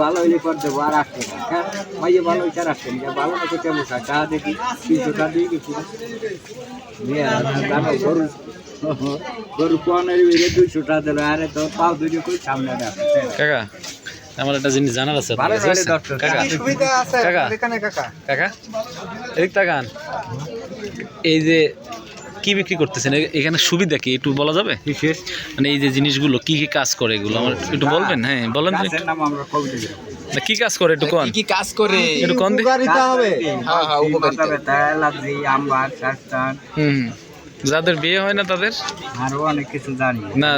ভালো হইলে করে দেবো আর আটশো টাকা হ্যাঁ মাইয়ে ভালো হইতে আর আটশো টাকা ভালো না করতে বসা টাকা দেখি তিনশো টাকা দিয়ে জানো গরু গরু কোয়ানের বেরিয়ে দুইশো টাকা দিল আরে তো পাও দুটো করে সামনে রাখে কাকা আমার একটা জিনিস জানার আছে কাছে। কাকা কাকা। কাকা এদিক তাকান। এই যে কি বিক্রি করতেছেন? এখানে সুবিধা কি? একটু বলা যাবে? মানে এই যে জিনিসগুলো কি কি কাজ করে এগুলো? আমার একটু বলবেন? হ্যাঁ বলেন আমরা না, কি কাজ করে একটু কোন? কি কাজ করে? একটু কোন উপকারিতা হবে? হ্যাঁ হ্যাঁ উপকারিতা। অ্যালার্জি আমবার শ্বাসটান হুম হুম। যাদের বিয়ে হয় না তাদের? আরও অনেক কিছু জানি। না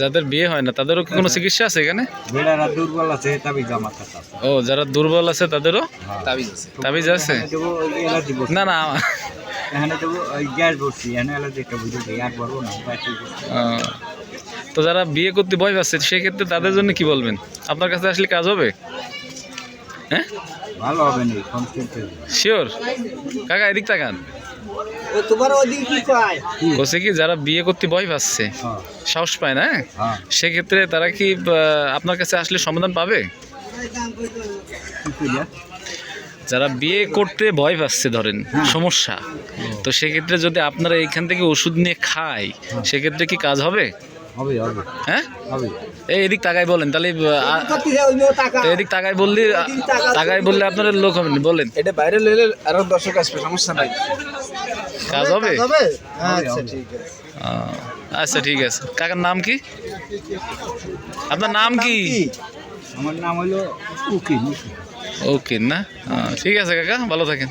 যাদের বিয়ে হয় না তাদেরও কি কোনো চিকিৎসা আছে এখানে? বেড়ারা দুর্বল আছে তাবি জমা থাকা ও যারা দুর্বল আছে তাদেরও? তাবিজ আছে। তাবিজ আছে? না না এখানে দেবো গ্যাস বসছি এখানে একটা বুঝে দিই আর বলব না তো যারা বিয়ে করতে ভয় পাচ্ছে সেক্ষেত্রে তাদের জন্য কি বলবেন? আপনার কাছে আসলে কাজ হবে? হ্যাঁ? ভালো হবে না শিওর কাকা এদিক তাকান। কি বলছে কি যারা বিয়ে করতে ভয় পাচ্ছে হ্যাঁ। সাহস পায় না হ্যাঁ? হ্যাঁ। সেক্ষেত্রে তারা কি আপনার কাছে আসলে সমাধান পাবে? যারা বিয়ে করতে ভয় পাচ্ছে ধরেন সমস্যা তো সেক্ষেত্রে যদি আপনারা এইখান থেকে ওষুধ নিয়ে খায় সেক্ষেত্রে কি কাজ হবে? হবে হবে। হ্যাঁ? হবে। এই এদিক তাকাই বলেন তাহলে তো এদিক তাকাই বললে তাকাই বললে আপনার লোক হবে না, বলেন। এটা বাইরে লইলে আরও দর্শক আসবে সমস্যা নাই। কাজ হবে? আচ্ছা ঠিক আছে। আচ্ছা ঠিক আছে। কাকার নাম কি? আপনার নাম কি? আমার নাম হলো উকিল। ওকে না? ঠিক আছে কাকা ভালো থাকেন।